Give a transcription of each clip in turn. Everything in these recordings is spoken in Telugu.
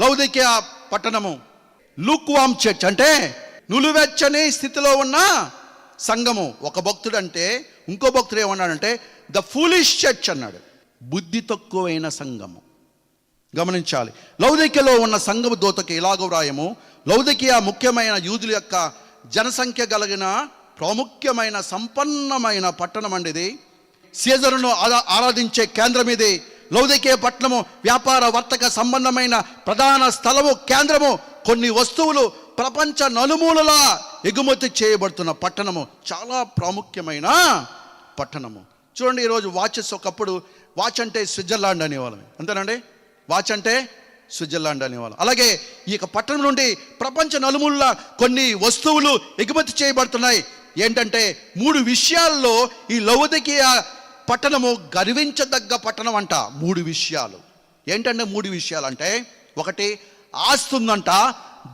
లౌదిక్య పట్టణము. లూక్వామ్ చర్చ్ అంటే నులువెచ్చని స్థితిలో ఉన్న సంఘము. ఒక భక్తుడు అంటే ఇంకో భక్తుడు ఏమన్నాడంటే ద ఫూలిష్ చర్చ్ అన్నాడు. బుద్ధి తక్కువైన సంఘము. గమనించాలి. లౌదికలో ఉన్న సంఘము దూతకి ఇలాగ వ్రాయము? లౌదికియ ముఖ్యమైన యూదుల యొక్క జనసంఖ్య కలిగిన ప్రాముఖ్యమైన సంపన్నమైన పట్టణం అండి ఇది. సీజరును ఆరాధించే కేంద్రం ఇది. లౌదికే పట్టణము వ్యాపార వర్తక సంబంధమైన ప్రధాన స్థలము కేంద్రము కొన్ని వస్తువులు ప్రపంచ నలుమూలలా ఎగుమతి చేయబడుతున్న పట్టణము. చాలా ప్రాముఖ్యమైన పట్టణము. చూడండి ఈరోజు వాచెస్ ఒకప్పుడు వాచ్ అంటే స్విట్జర్లాండ్ అనేవాళ్ళం అంతేనండి? వాచ్ అంటే స్విట్జర్లాండ్ అనేవాళ్ళం. అలాగే ఈ యొక్క పట్టణం నుండి ప్రపంచ నలుమూలల కొన్ని వస్తువులు ఎగుమతి చేయబడుతున్నాయి. ఏంటంటే మూడు విషయాల్లో ఈ లౌదికీయ పట్టణము గర్వించదగ్గ పట్టణం అంట మూడు విషయాలు. ఏంటంటే మూడు విషయాలు అంటే ఒకటి ఆస్తి ఉందంట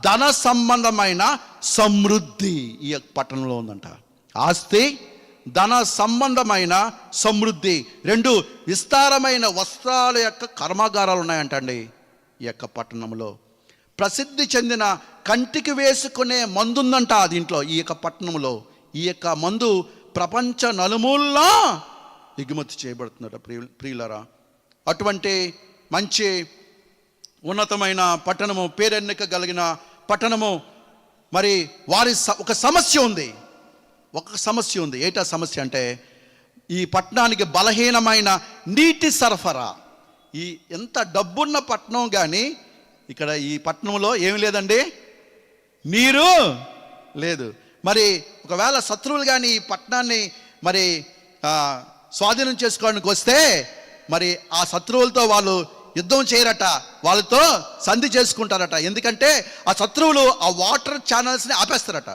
ధన సంబంధమైన సమృద్ధి ఈ యొక్క పట్టణంలో ఉందంట. ఆస్తి ధన సంబంధమైన సమృద్ధి. రెండు విస్తారమైన వస్త్రాల యొక్క కర్మాగారాలు ఉన్నాయంటండి ఈ యొక్క పట్టణంలో. ప్రసిద్ధి చెందిన కంటికి వేసుకునే మందు ఉందంట దీంట్లో ఈ యొక్క పట్టణంలో. ఈ యొక్క మందు ప్రపంచ నలుమూలలా ఎగుమతి చేయబడుతుందట ప్రియ ప్రియులరా. అటువంటి మంచి ఉన్నతమైన పట్టణము పేరెన్నిక కలిగిన పట్టణము మరి వారి స- ఒక సమస్య ఉంది. ఒక సమస్య ఉంది. ఏటా సమస్య అంటే ఈ పట్టణానికి బలహీనమైన నీటి సరఫరా. ఈ ఎంత డబ్బున్న పట్టణం కానీ ఇక్కడ ఈ పట్టణంలో ఏమి లేదండి. నీరు లేదు. మరి ఒకవేళ శత్రువులు కానీ ఈ పట్టణాన్ని మరి స్వాధీనం చేసుకోవడానికి వస్తే మరి ఆ శత్రువులతో వాళ్ళు యుద్ధం చేయరట. వాళ్ళతో సంధి చేసుకుంటారట. ఎందుకంటే ఆ శత్రువులు ఆ వాటర్ ఛానల్స్ని ఆపేస్తారట.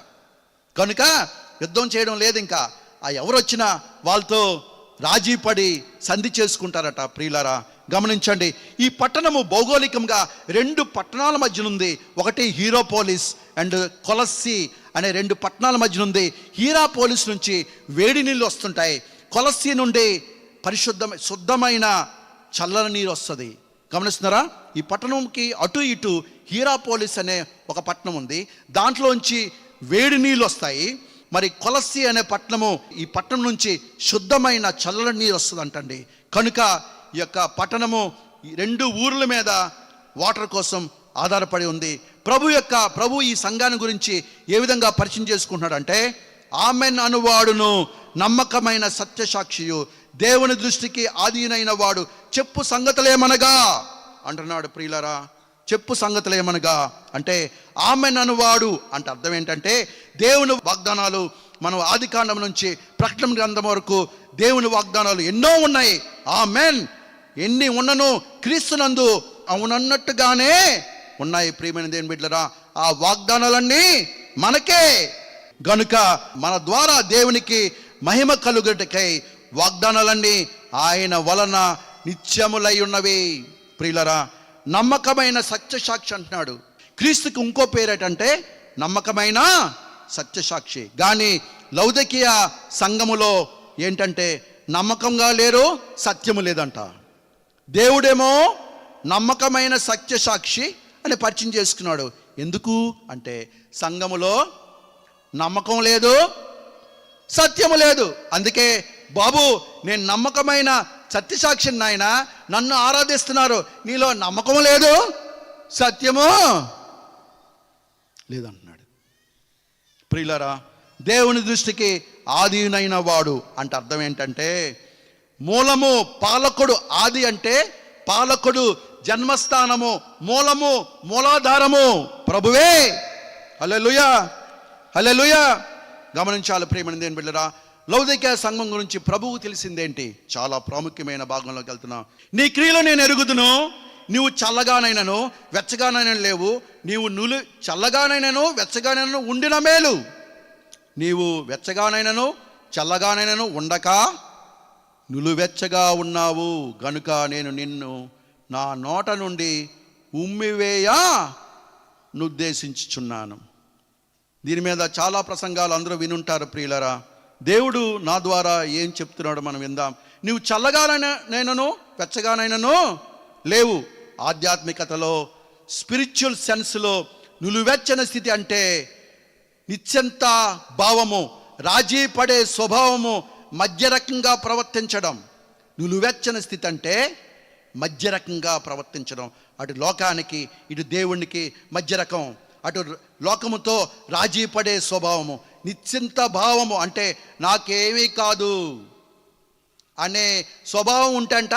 కనుక యుద్ధం చేయడం లేదు ఇంకా. ఆ ఎవరు వచ్చినా వాళ్ళతో రాజీ పడి సంధి చేసుకుంటారట ప్రియులరా గమనించండి. ఈ పట్టణము భౌగోళికంగా రెండు పట్టణాల మధ్యన ఉంది ఒకటి హీరోపోలిస్ అండ్ కొలస్సి అనే రెండు పట్టణాల మధ్యన ఉంది హీరాపోలిస్ నుంచి వేడి నీళ్ళు వస్తుంటాయి. కొలసి నుండి పరిశుద్ధమైన శుద్ధమైన చల్లని నీరు వస్తుంది. గమనిస్తున్నారా? ఈ పట్టణంకి అటు ఇటు హీరాపోలిస్ అనే ఒక పట్టణం ఉంది. దాంట్లోంచి వేడి నీళ్ళు వస్తాయి. మరి కొలస్సి అనే పట్టణము ఈ పట్టణం నుంచి శుద్ధమైన చల్లని నీరు వస్తుంది అంటండి కనుక ఈ యొక్క పట్టణము రెండు ఊర్ల మీద వాటర్ కోసం ఆధారపడి ఉంది. ప్రభు యొక్క ప్రభు ఈ సంఘాన్ని గురించి ఏ విధంగా పరిచయం చేసుకుంటున్నాడంటే ఆమెన్ అనువాడును. నమ్మకమైన సత్యసాక్షియు దేవుని దృష్టికి ఆధీనైన వాడు. చెప్పు సంగతులేమనగా? అంటున్నాడు ప్రియులరా చెప్పు సంగతులేమనగా? అంటే ఆమె ననువాడు అంటే అర్థం ఏంటంటే దేవుని వాగ్దానాలు మనం ఆది కాండం నుంచి ప్రకటన గ్రంథం వరకు దేవుని వాగ్దానాలు ఎన్నో ఉన్నాయి. ఆమెన్. ఎన్ని ఉన్నను క్రీస్తునందు అవునన్నట్టుగానే ఉన్నాయి ప్రియమైన దేవుని బిడ్డరా ఆ వాగ్దానాలన్నీ మనకే. గనుక మన ద్వారా దేవునికి మహిమ కలుగుటకై వాగ్దానాలన్నీ ఆయన వలన నిత్యములై ఉన్నవి. ప్రియులరా నమ్మకమైన సత్యసాక్షి అంటున్నాడు. క్రీస్తుకి ఇంకో పేరేటంటే నమ్మకమైన సత్యసాక్షి. కానీ లౌదకీయ సంఘములో ఏంటంటే నమ్మకంగా లేరు సత్యము లేదంట. దేవుడేమో నమ్మకమైన సత్యసాక్షి అని పరిచయం చేసుకున్నాడు. ఎందుకు? అంటే సంఘములో నమ్మకం లేదు సత్యము లేదు. అందుకే బాబు నేను నమ్మకమైన సత్యసాక్షి నాయన నన్ను ఆరాధిస్తున్నారు. నీలో నమ్మకం లేదు? సత్యము లేదంటున్నాడు. ప్రియులరా దేవుని దృష్టికి ఆదినైన వాడు అంటే అర్థం ఏంటంటే మూలము పాలకుడు ఆది అంటే పాలకుడు జన్మస్థానము మూలము మూలాధారము. ప్రభువే! హల్లెలూయా! హల్లెలూయా! గమనించాలి ప్రేమని దేని బిడ్డరా? లౌదిక సంఘం గురించి ప్రభువు తెలిసిందేంటి చాలా ప్రాముఖ్యమైన భాగంలోకి వెళ్తున్నాం. నీ క్రియలు నేను ఎరుగుదును నీవు చల్లగానైనను వెచ్చగానైనా లేవు నీవు నులు చల్లగానైనను వెచ్చగానైనను ఉండిన మేలు. నీవు వెచ్చగానైనను చల్లగానైనను ఉండక నులువెచ్చగా ఉన్నావు గనుక నేను నిన్ను నా నోట నుండి ఉమ్మివేయ నుద్దేశించుచున్నాను. దీని మీద చాలా ప్రసంగాలు అందరూ వినుంటారు ప్రియులరా. దేవుడు నా ద్వారా ఏం చెప్తున్నాడో మనం విందాం. నువ్వు చల్లగానైనా వెచ్చగానైనను లేవు. ఆధ్యాత్మికతలో స్పిరిచువల్ సెన్స్లో నులువెచ్చని స్థితి అంటే నిత్యంత భావము రాజీ పడే స్వభావము మధ్యరకంగా ప్రవర్తించడం. నులువెచ్చని స్థితి అంటే మధ్యరకంగా ప్రవర్తించడం. అటు లోకానికి ఇటు దేవునికి మధ్యరకం అటు లోకముతో రాజీ పడే స్వభావము నిశ్చింత భావము అంటే నాకేమీ కాదు అనే స్వభావం ఉంటంట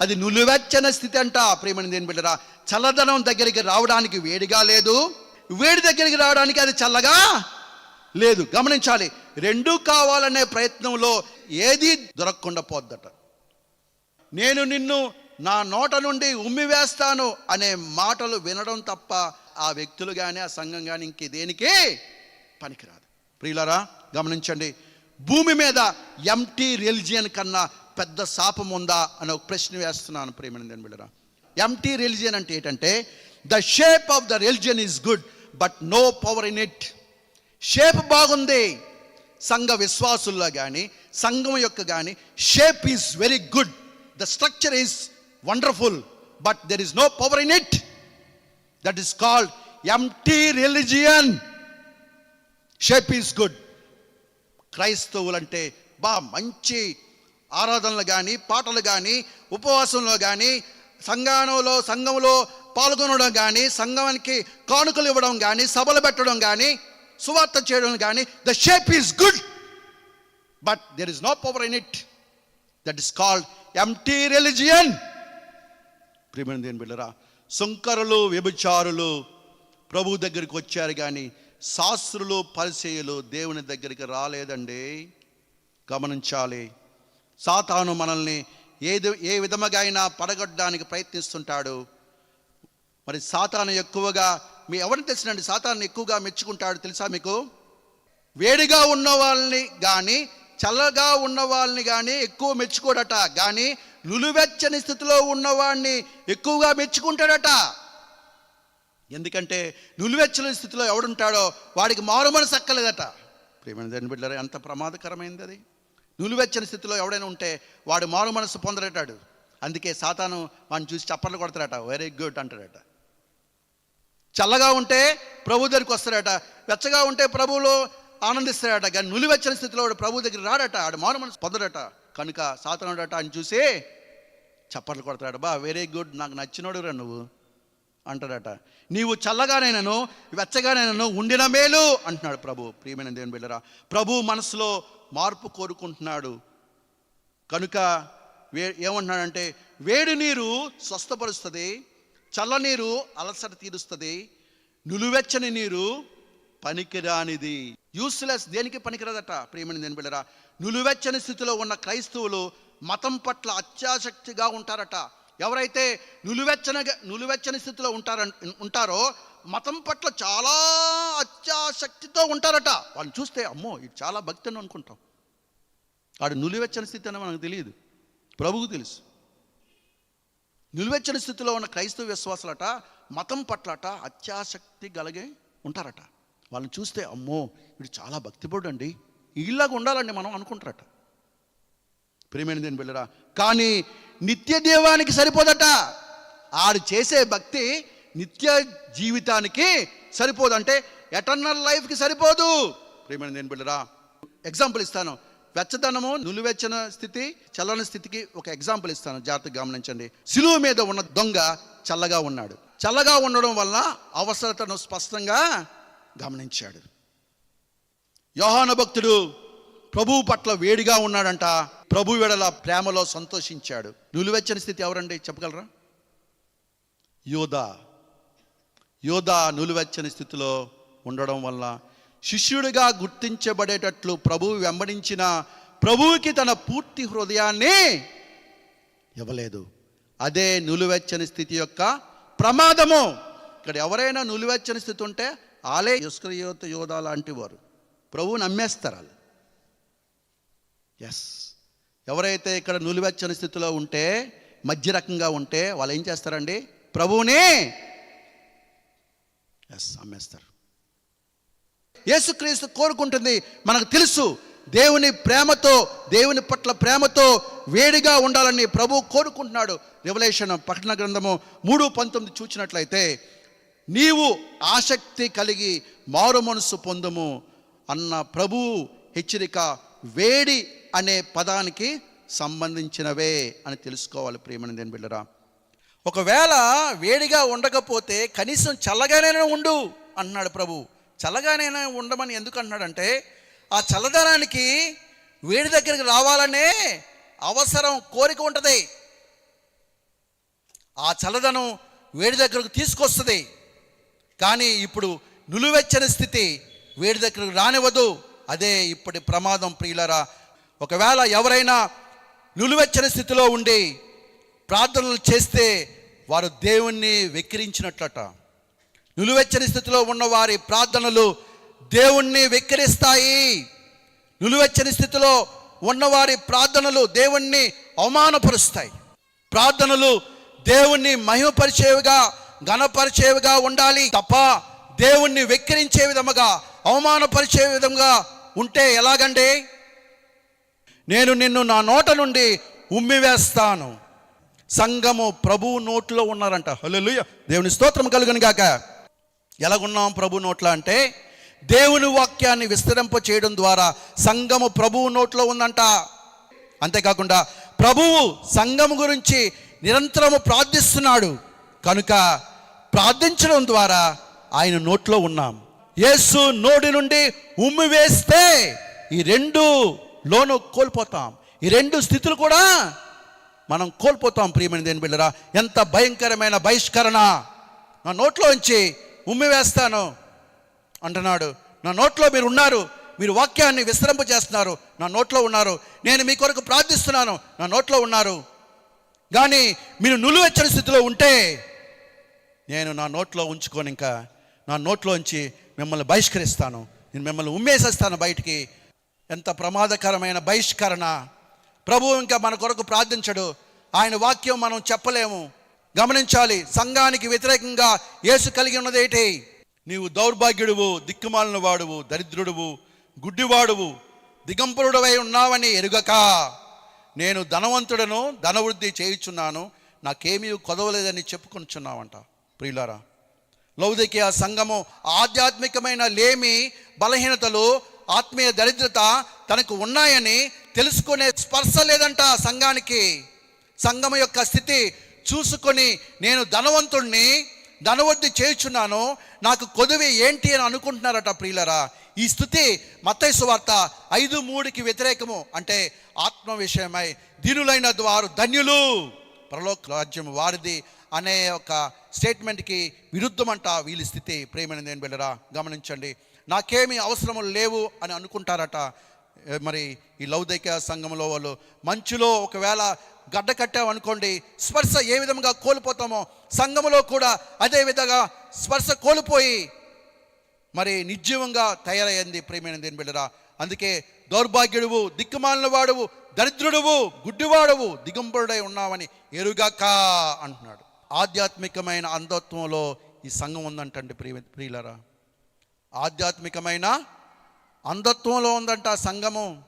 అది నులివెచ్చని స్థితి అంట ప్రేమని దేని బిడ్డరా. చల్లదనం దగ్గరికి రావడానికి వేడిగా లేదు. వేడి దగ్గరికి రావడానికి అది చల్లగా లేదు. గమనించాలి రెండు కావాలనే ప్రయత్నంలో ఏది దొరకకుండా పోద్దట. నేను నిన్ను నా నోట నుండి ఉమ్మి వేస్తాను అనే మాటలు వినడం తప్ప ఆ వ్యక్తులు కానీ ఆ సంఘం కానీ ఇంకే దేనికి పనికిరాదు. ప్రియులరా గమనించండి. భూమి మీద ఎంటీ రిలిజియన్ కన్నా పెద్ద శాపం ఉందా అని ఒక ప్రశ్న వేస్తున్నాను ప్రేమనందని బిడ్డరా. ఎంటీ రిలిజియన్ అంటే ఏంటంటే the shape of the religion is good but no power in it. Shape బాగుంది సంఘ విశ్వాసుల్లో కానీ సంఘం యొక్క కానీ shape is very good. The structure is wonderful but there is no power in it. That is called empty religion shape is good క్రైస్తవులంటే బా మంచి ఆరాధనలు కానీ పాటలు కానీ ఉపవాసంలో కానీ సంఘానంలో సంఘంలో పాల్గొనడం కానీ సంఘానికి కానుకలు ఇవ్వడం కానీ సభలు పెట్టడం కానీ సువార్త చేయడం కానీ the shape is good but there is no power in it that is called empty religion ప్రియమైన దేని బిళ్ళరా సుంకరులు వ్యభిచారులు ప్రభు దగ్గరికి వచ్చారు కానీ శాస్త్రులు పరిచయలు దేవుని దగ్గరికి రాలేదండి. గమనించాలి. సాతాను మనల్ని ఏది ఏ విధముగా అయినా పడగొట్టడానికి ప్రయత్నిస్తుంటాడు. మరి సాతాను ఎక్కువగా మీ ఎవరిని తెలిసినండి? సాతాను ఎక్కువగా మెచ్చుకుంటాడు తెలుసా మీకు? వేడిగా ఉన్న వాళ్ళని కానీ చల్లగా ఉన్న వాళ్ళని కానీ ఎక్కువ మెచ్చుకోడట. కానీ నులువెచ్చని స్థితిలో ఉన్నవాడిని ఎక్కువగా మెచ్చుకుంటాడట. ఎందుకంటే నులువెచ్చని స్థితిలో ఎవడుంటాడో వాడికి మారు మనసు అక్కలేదట. ప్రేమైన దాన్ని బిడ్డలారా ఎంత ప్రమాదకరమైంది అది. నులువెచ్చని స్థితిలో ఎవడైనా ఉంటే వాడు మారు మనసు పొందరటాడు అందుకే సాతాను వాడిని చూసి చప్పట్లు కొడతాడట వెరీ గుడ్ అంటాడట. చల్లగా ఉంటే ప్రభు దగ్గరికి వస్తాడట వెచ్చగా ఉంటే ప్రభువులో ఆనందిస్తాడట. కానీ నులివెచ్చని స్థితిలో వాడు ప్రభు దగ్గర రాడట ఆడు మారు మనసు పొందడట. కనుక సాతానుడట అని చూసి చప్పట్లు కొడతాడు బా వెరీ గుడ్ నాకు నచ్చినోడు రా నువ్వు. అంటాడట. నీవు చల్లగానైనాను వెచ్చగానైనాను ఉండిన మేలు. అంటున్నాడు ప్రభు. ప్రియమైన దేవుని బిడ్డరా ప్రభు మనసులో మార్పు కోరుకుంటున్నాడు. కనుక వే ఏమంటున్నాడంటే వేడి నీరు స్వస్థపరుస్తుంది చల్లనీరు అలసట తీరుస్తుంది నులువెచ్చని నీరు పనికిరానిది. యూస్లెస్ దేనికి పనికిరాదట? ప్రియమైన దేని బిళ్ళరా నులువెచ్చని స్థితిలో ఉన్న క్రైస్తవులు మతం పట్ల అత్యాసక్తిగా ఉంటారట. ఎవరైతే నులివెచ్చని నులువెచ్చని స్థితిలో ఉంటార ఉంటారో మతం పట్ల చాలా అత్యాసక్తితో ఉంటారట. వాళ్ళని చూస్తే అమ్మో ఇది చాలా భక్తి అని అనుకుంటాం. వాడు నులివెచ్చని స్థితి అని మనకు తెలియదు. ప్రభువు తెలుసు. నిలువెచ్చని స్థితిలో ఉన్న క్రైస్తవ విశ్వాసులట మతం పట్లట అత్యాసక్తి కలిగి ఉంటారట. వాళ్ళని చూస్తే అమ్మో వీడు చాలా భక్తిపడు అండి ఇలాగ ఉండాలండి మనం అనుకుంటారట. ప్రేమైన దేని బిళ్ళరా కానీ నిత్య దేవానికి సరిపోదట. ఆడు చేసే భక్తి నిత్య జీవితానికి సరిపోదు అంటే ఎటర్నల్ లైఫ్కి సరిపోదు. ప్రేమైన దేని బిళ్ళరా ఎగ్జాంపుల్ ఇస్తాను. వెచ్చదనము నులివెచ్చన స్థితి చల్లని స్థితికి ఒక ఎగ్జాంపుల్ ఇస్తాను. జాగ్రత్తగా గమనించండి. సిలువ మీద ఉన్న దొంగ చల్లగా ఉన్నాడు. చల్లగా ఉండడం వల్ల అవసరతను స్పష్టంగా గమనించాడు. యోహాన భక్తుడు ప్రభువు పట్ల వేడిగా ఉన్నాడంట. ప్రభు వెడల ప్రేమలో సంతోషించాడు. నులివెచ్చని స్థితి ఎవరండి? చెప్పగలరా? యోధా యోధా నులివెచ్చని స్థితిలో ఉండడం వల్ల శిష్యుడిగా గుర్తించబడేటట్లు ప్రభువు వెంబడించిన ప్రభువుకి తన పూర్తి హృదయాన్ని ఇవ్వలేదు. అదే నులివెచ్చని స్థితి యొక్క ప్రమాదము. ఇక్కడ ఎవరైనా నులివెచ్చని స్థితి ఉంటే ఆలే యుస్కరియోత యోధ లాంటి వారు ప్రభువు నమ్మేస్తారు వాళ్ళు. ఎస్ ఎవరైతే ఇక్కడ నులివెచ్చని స్థితిలో ఉంటే మధ్య రకంగా ఉంటే వాళ్ళు ఏం చేస్తారండి? ప్రభువుని ఎస్ అమ్మేస్తారు. యేసుక్రీస్తు కోరుకుంటుంది మనకు తెలుసు దేవుని ప్రేమతో దేవుని పట్ల ప్రేమతో వేడిగా ఉండాలని ప్రభు కోరుకుంటున్నాడు. రెవల్యూషన్ పట్టణ గ్రంథము మూడు పంతొమ్మిది చూచినట్లయితే నీవు ఆసక్తి కలిగి మారు మనసు పొందుము అన్న ప్రభు హెచ్చరిక వేడి అనే పదానికి సంబంధించినవే అని తెలుసుకోవాలి ప్రియమని దేని బిడ్డరా. ఒకవేళ వేడిగా ఉండకపోతే కనీసం చల్లగానే ఉండు అన్నాడు ప్రభు. చల్లగానే ఉండమని ఎందుకు అన్నాడంటే ఆ చల్లదనానికి వేడి దగ్గరికి రావాలనే అవసరం కోరిక ఉంటుంది. ఆ చల్లదనం వేడి దగ్గరకు తీసుకొస్తుంది. కానీ ఇప్పుడు నులువెచ్చని స్థితి వేడి దగ్గరకు రానివ్వదు. అదే ఇప్పటి ప్రమాదం ప్రియులరా ఒకవేళ ఎవరైనా నులువెచ్చని స్థితిలో ఉండి ప్రార్థనలు చేస్తే వారు దేవుణ్ణి వెక్కిరించినట్లట. నులువెచ్చని స్థితిలో ఉన్న వారి ప్రార్థనలు దేవుణ్ణి వెక్కిరిస్తాయి. నులువెచ్చని స్థితిలో ఉన్నవారి ప్రార్థనలు దేవుణ్ణి అవమానపరుస్తాయి. ప్రార్థనలు దేవుణ్ణి మహిమపరిచేవిగా ఘనపరిచేవిగా ఉండాలి తప్ప దేవుణ్ణి వెక్కిరించే విధముగా అవమానపరిచే విధంగా ఉంటే ఎలాగండి? నేను నిన్ను నా నోట నుండి ఉమ్మివేస్తాను. సంఘము ప్రభువు నోట్లో ఉన్నారంట. హల్లెలూయా. దేవుని స్తోత్రం కలుగును గాక. ఎలాగున్నాం ప్రభు నోట్ల అంటే దేవుని వాక్యాన్ని విస్తరింప చేయడం ద్వారా సంఘము ప్రభువు నోట్లో ఉందంట. అంతేకాకుండా ప్రభువు సంఘము గురించి నిరంతరము ప్రార్థిస్తున్నాడు. కనుక ప్రార్థించడం ద్వారా ఆయన నోట్లో ఉన్నాం. యేసు నోటి నుండి ఉమ్మి వేస్తే ఈ రెండు లోను కోల్పోతాం. ఈ రెండు స్థితులు కూడా మనం కోల్పోతాం ప్రియమైన దేని బిడ్డరా. ఎంత భయంకరమైన బహిష్కరణ. నా నోట్లోంచి ఉమ్మి వేస్తాను. అంటున్నాడు నా నోట్లో మీరు ఉన్నారు. మీరు వాక్యాన్ని విస్తరింప చేస్తున్నారు. నా నోట్లో ఉన్నారు. నేను మీ కొరకు ప్రార్థిస్తున్నాను. నా నోట్లో ఉన్నారు. కానీ మీరు నులువెచ్చని స్థితిలో ఉంటే నేను నా నోట్లో ఉంచుకొని ఇంకా నా నోట్లోంచి మిమ్మల్ని బహిష్కరిస్తాను. నేను మిమ్మల్ని ఉమ్మేసేస్తాను బయటికి. ఎంత ప్రమాదకరమైన బహిష్కరణ. ప్రభువు ఇంకా మన కొరకు ప్రార్థించడు. ఆయన వాక్యం మనం చెప్పలేము. గమనించాలి సంఘానికి వ్యతిరేకంగా యేసు కలిగి ఉన్నదేటి నీవు దౌర్భాగ్యుడువు దిక్కుమాలిన వాడువు దరిద్రుడువు గుడ్డివాడువు దిగంపరుడవై ఉన్నావని ఎరుగక. నేను ధనవంతుడను ధనవృద్ధి చేయుచున్నాను. నాకేమీ కొదవలేదని చెప్పుకొనిచున్నావంట. ప్రియులారా ఆ సంఘము ఆధ్యాత్మికమైన లేమి బలహీనతలు ఆత్మీయ దరిద్రత తనకు ఉన్నాయని తెలుసుకునే స్పర్శ లేదంట సంఘానికి. సంఘము యొక్క స్థితి చూసుకొని నేను ధనవంతుణ్ణి ధనవృద్ధి చేయుచున్నాను నాకు కొదువి ఏంటి అని అనుకుంటున్నారట ప్రియులరా. ఈ స్థితి మత్తైసు వార్త ఐదు మూడుకి వ్యతిరేకము అంటే ఆత్మ విషయమై దీనులైన వారు ధన్యులు. పరలోక రాజ్యం వారిది అనే ఒక స్టేట్మెంట్కి విరుద్ధమంట వీళ్ళ స్థితి. ప్రేమైన నేను వెళ్ళరా గమనించండి. నాకేమీ అవసరము లేవు అని అనుకుంటారట. మరి ఈ లౌదైక సంఘంలో వాళ్ళు మంచులో ఒకవేళ గడ్డ కట్టామనుకోండి స్పర్శ ఏ విధంగా కోల్పోతామో సంఘములో కూడా అదే విధంగా స్పర్శ కోల్పోయి మరి నిర్జీవంగా తయారయ్యింది ప్రేమైన దేని బిడ్డరా. అందుకే దౌర్భాగ్యుడువు దిక్కుమాలిన వాడువు దరిద్రుడువు గుడ్డివాడువు దిగంబరుడై ఉన్నావని ఎరుగాక అంటున్నాడు. ఆధ్యాత్మికమైన అంధత్వంలో ఈ సంఘం ఉందంటండి ప్రియ ప్రియులరా. ఆధ్యాత్మికమైన అంధత్వంలో ఉందంట సంగము సంఘము.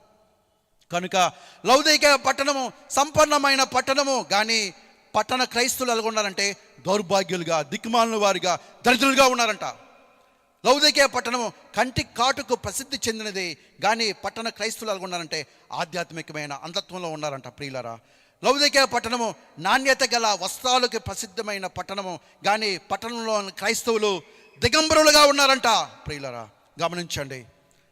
కనుక లౌదిక పట్టణము సంపన్నమైన పట్టణము. కానీ పట్టణ క్రైస్తువులు ఎలా ఉన్నారంటే దౌర్భాగ్యులుగా దిక్కుమాలిన వారిగా దరిద్రులుగా ఉన్నారంట. లౌదికే పట్టణము కంటి కాటుకు ప్రసిద్ధి చెందినది. కానీ పట్టణ క్రైస్తువులు ఎలా ఉన్నారంటే ఆధ్యాత్మికమైన అంధత్వంలో ఉన్నారంట ప్రియులరా. లౌదికే పట్టణము నాణ్యత గల వస్త్రాలకు ప్రసిద్ధమైన పట్టణము. కానీ పట్టణంలో క్రైస్తవులు దిగంబరులుగా ఉన్నారంట. ప్రియులరా గమనించండి.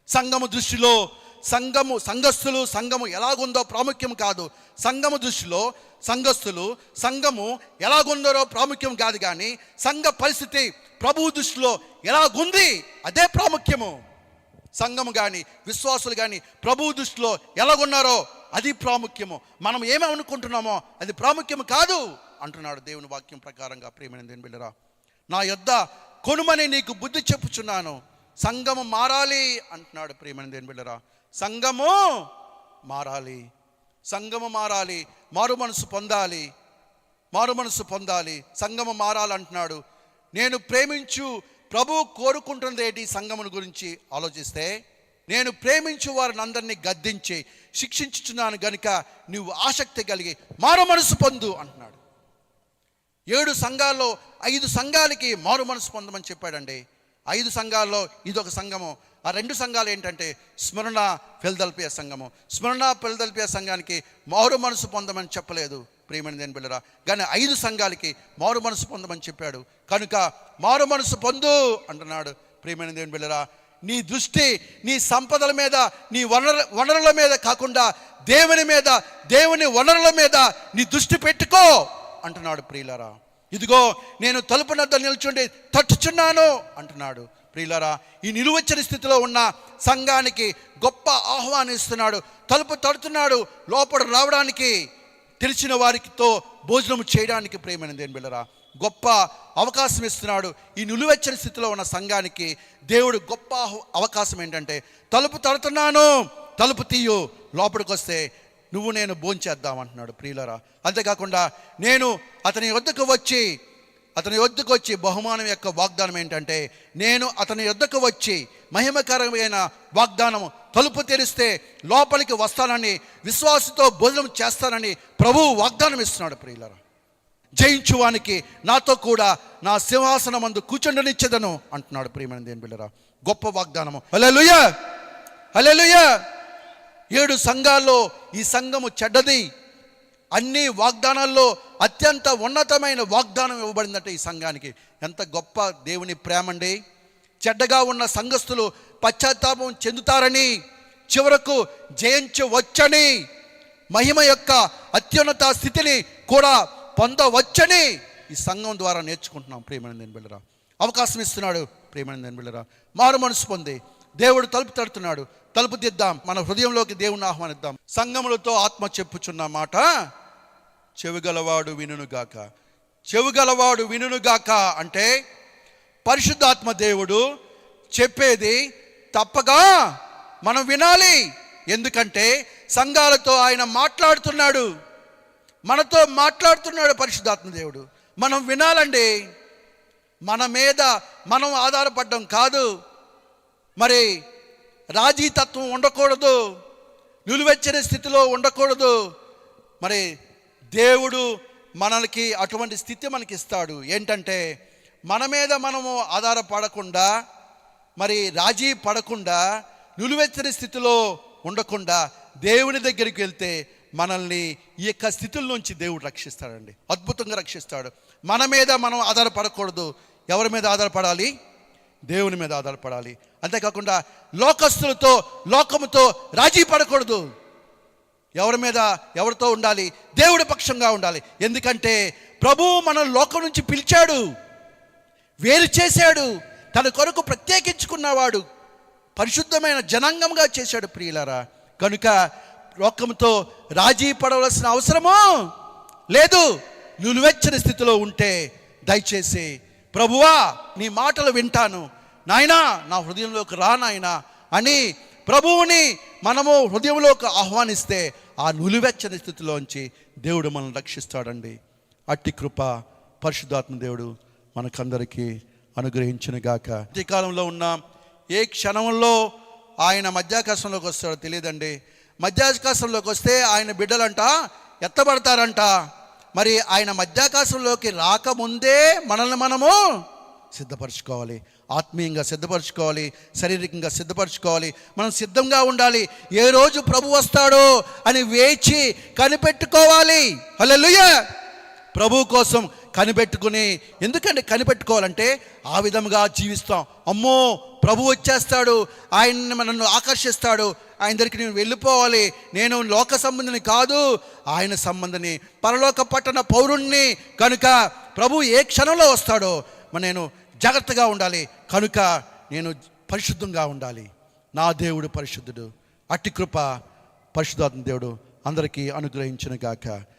సంఘము దృష్టిలో సంఘము సంఘస్థులు సంఘము ఎలాగుందో ప్రాముఖ్యం కాదు. సంఘము దృష్టిలో సంఘస్థులు సంఘము ఎలాగుందో ప్రాముఖ్యం కాదు కానీ సంఘ పరిస్థితి ప్రభు దృష్టిలో ఎలాగుంది అదే ప్రాముఖ్యము. సంఘము కానీ విశ్వాసులు కానీ ప్రభు దృష్టిలో ఎలాగున్నారో అది ప్రాముఖ్యము. మనం ఏమి అనుకుంటున్నామో అది ప్రాముఖ్యం కాదు అంటున్నాడు దేవుని వాక్యం ప్రకారంగా ప్రియమైన దేని బిడ్డరా. నా యొద్ద కొనుమని నీకు బుద్ధి చెప్పుచున్నాను. సంఘము మారాలి అంటున్నాడు ప్రియమని దేని బిడ్డరా. సంఘము మారాలి. సంఘము మారాలి. మారు మనసు పొందాలి. మారు మనసు పొందాలి. సంఘము మారాలంటున్నాడు. నేను ప్రేమించు ప్రభు కోరుకుంటున్నది ఏంటి? సంఘమును గురించి ఆలోచిస్తే నేను ప్రేమించు వారిని అందరినీ గద్దించి శిక్షించుచున్నాను గనుక నువ్వు ఆసక్తి కలిగి మారు మనసు పొందు అంటున్నాడు. ఏడు సంఘాల్లో ఐదు సంఘాలకి మారు మనసు పొందమని చెప్పాడండి. ఐదు సంఘాల్లో ఇదొక సంఘము. ఆ రెండు సంఘాలు ఏంటంటే స్మరణ ఫెల్దల్పియ సంఘము. స్మరణ ఫెల్దల్పియ సంఘానికి మారు మనసు పొందమని చెప్పలేదు ప్రియమైన దేని బిళ్ళరా కానీ ఐదు సంఘాలకి మారు మనసు పొందమని చెప్పాడు. కనుక మారు మనసు పొందు అంటున్నాడు ప్రియమైన దేని బిళ్ళరా నీ దృష్టి నీ సంపదల మీద నీ వనరు వనరుల మీద కాకుండా దేవుని మీద దేవుని వనరుల మీద నీ దృష్టి పెట్టుకో. అంటున్నాడు ప్రియులరా. ఇదిగో నేను తలుపు నద్ద నిల్చుండి తట్టుచున్నాను అంటున్నాడు ప్రియులరా. ఈ నిలువచ్చని స్థితిలో ఉన్న సంఘానికి గొప్ప ఆహ్వానిస్తున్నాడు. తలుపు తడుతున్నాడు లోపల రావడానికి తెలిసిన వారితో భోజనం చేయడానికి ప్రేమైన దేని బిళ్ళరా. గొప్ప అవకాశం ఇస్తున్నాడు. ఈ నిలువెచ్చని స్థితిలో ఉన్న సంఘానికి దేవుడు గొప్ప అవకాశం ఏంటంటే తలుపు తడుతున్నాను తలుపు తీయు లోపలికి వస్తే నువ్వు నేను భోంచేద్దాం అంటున్నాడు ప్రియులరా. అంతేకాకుండా నేను అతని వద్దకు వచ్చి అతని వద్దకు వచ్చి బహుమానం యొక్క వాగ్దానం ఏంటంటే నేను అతని వద్దకు వచ్చి మహిమకరమైన వాగ్దానం తలుపు తెరిస్తే లోపలికి వస్తానని విశ్వాసతో భోజనం చేస్తానని ప్రభువు వాగ్దానం ఇస్తున్నాడు ప్రియులరా. జయించువానికి నాతో కూడా నా సింహాసనం మందు కూర్చుండనిచ్చేదను అంటున్నాడు ప్రియమైన దేని బిళ్ళరా గొప్ప వాగ్దానము. హల్లెలూయ! హల్లెలూయ! ఏడు సంఘాల్లో ఈ సంఘము చెడ్డది. అన్ని వాగ్దానాల్లో అత్యంత ఉన్నతమైన వాగ్దానం ఇవ్వబడిందంటే ఈ సంఘానికి. ఎంత గొప్ప దేవుని ప్రేమండి. చెడ్డగా ఉన్న సంఘస్థులు పశ్చాత్తాపం చెందుతారని చివరకు జయించవచ్చని మహిమ యొక్క అత్యున్నత స్థితిని కూడా పొందవచ్చని ఈ సంఘం ద్వారా నేర్చుకుంటున్నాం ప్రేమనందని బిళ్ళరా అవకాశం ఇస్తున్నాడు ప్రేమనందని బిళ్ళరా మారు మనసు పొంది దేవుడు తలుపు తడుతున్నాడు. తలుపు దిద్దాం మన హృదయంలోకి దేవుని ఆహ్వానిద్దాం. సంఘములతో ఆత్మ చెప్పుచున్న మాట చెవిగలవాడు వినుగాక చెవిగలవాడు వినుగాక అంటే పరిశుద్ధాత్మ దేవుడు చెప్పేది తప్పగా మనం వినాలి. ఎందుకంటే సంఘాలతో ఆయన మాట్లాడుతున్నాడు. మనతో మాట్లాడుతున్నాడు పరిశుద్ధాత్మ దేవుడు. మనం వినాలండి. మన మీద మనం ఆధారపడడం కాదు. మరి రాజీతత్వం ఉండకూడదు నిలువెచ్చని స్థితిలో ఉండకూడదు. మరి దేవుడు మనకి అటువంటి స్థితి మనకి ఇస్తాడు ఏంటంటే మన మీద మనము ఆధారపడకుండా మరి రాజీ పడకుండా నిలువెచ్చని స్థితిలో ఉండకుండా దేవుని దగ్గరికి వెళ్తే మనల్ని ఈ యొక్క స్థితుల నుంచి దేవుడు రక్షిస్తాడండి. అద్భుతంగా రక్షిస్తాడు. మన మీద మనం ఆధారపడకూడదు. ఎవరి మీద ఆధారపడాలి? దేవుని మీద ఆధారపడాలి. అంతేకాకుండా లోకస్తులతో లోకముతో రాజీ పడకూడదు. ఎవరి మీద ఎవరితో ఉండాలి? దేవుడి పక్షంగా ఉండాలి. ఎందుకంటే ప్రభువు మన లోకం నుంచి పిలిచాడు. వేరు చేశాడు. తన కొరకు ప్రత్యేకించుకున్నవాడు పరిశుద్ధమైన జనాంగంగా చేశాడు ప్రియులారా. కనుక లోకంతో రాజీ పడవలసిన అవసరము? లేదు. నిలువెచ్చని స్థితిలో ఉంటే దయచేసి ప్రభువా నీ మాటలు వింటాను. నాయనా నా హృదయంలోకి రా నాయనా అని ప్రభువుని మనము హృదయంలోకి ఆహ్వానిస్తే ఆ నులివెచ్చని స్థితిలోంచి దేవుడు మనల్ని రక్షిస్తాడండి. అట్టి కృప పరిశుద్ధాత్మ దేవుడు మనకందరికీ అనుగ్రహించిన గాక ఈ కాలంలో ఉన్న ఏ క్షణంలో ఆయన మధ్యాకాశంలోకి వస్తాడో తెలియదండి. మధ్యాకాశంలోకి వస్తే ఆయన బిడ్డలంట ఎత్తబడతారంట. మరి ఆయన మధ్యాకాశంలోకి రాకముందే మనల్ని మనము సిద్ధపరచుకోవాలి. ఆత్మీయంగా సిద్ధపరచుకోవాలి శారీరకంగా సిద్ధపరచుకోవాలి మనం సిద్ధంగా ఉండాలి. ఏ రోజు ప్రభు వస్తాడో అని వేచి కనిపెట్టుకోవాలి. హల్లెలూయా! ప్రభు కోసం కనిపెట్టుకుని ఎందుకంటే కనిపెట్టుకోవాలంటే ఆ విధంగా జీవిస్తాం. అమ్మో ప్రభు వచ్చేస్తాడు ఆయన్ని నన్ను ఆకర్షిస్తాడు ఆయన దగ్గరికి నేను వెళ్ళిపోవాలి నేను లోక సంబంధిని కాదు ఆయన సంబంధిని పరలోక పట్టణ పౌరుణ్ణి కనుక ప్రభు ఏ క్షణంలో వస్తాడో నేను జాగ్రత్తగా ఉండాలి. కనుక నేను పరిశుద్ధంగా ఉండాలి. నా దేవుడు పరిశుద్ధుడు. అట్టి కృప పరిశుద్ధాత్మ దేవుడు అందరికీ అనుగ్రహించిన గాక